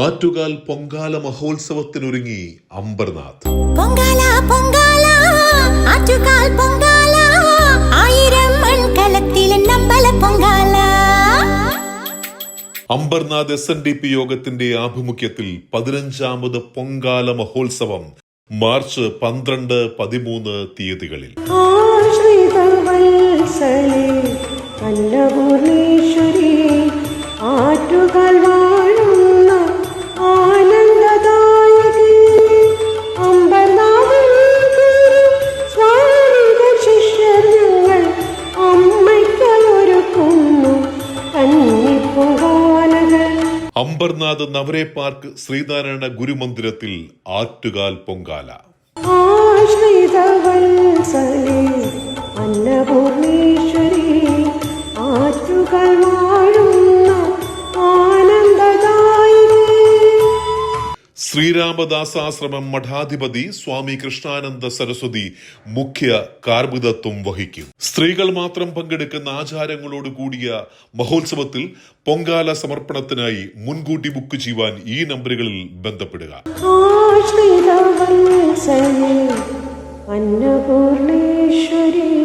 ആറ്റുകാൽ പൊങ്കാല മഹോത്സവത്തിനൊരുങ്ങി അംബർനാഥ്. പൊങ്കാല പൊങ്കാല ആറ്റുകാൽ പൊങ്കാല ആയിരം മൺകലത്തിലെ നമ്പല Pongala. Ambernath S N D P യോഗത്തിന്റെ ആഭിമുഖ്യത്തിൽ പതിനഞ്ചാമത് പൊങ്കാല മഹോത്സവം മാർച്ച് പന്ത്രണ്ട് പതിമൂന്ന് തീയതികളിൽ. അന്നപൂർണേശ്വരി ആറ്റുകാൽ അംബർനാഥ് നവരേ പാർക്ക് ശ്രീനാരായണ ഗുരുമന്ദിരത്തിൽ ആറ്റുകാൽ പൊങ്കാല. ശ്രീരാമദാസാശ്രമം മഠാധിപതി സ്വാമി കൃഷ്ണാനന്ദ സരസ്വതി മുഖ്യ കാർമികത്വം വഹിക്കും. സ്ത്രീകൾ മാത്രം പങ്കെടുക്കുന്ന ആചാരങ്ങളോട് കൂടിയ മഹോത്സവത്തിൽ പൊങ്കാല സമർപ്പണത്തിനായി മുൻകൂട്ടി ബുക്ക് ചെയ്യുവാൻ ഈ നമ്പറുകളിൽ ബന്ധപ്പെടുക. അന്നപൂർണേശ്വരി.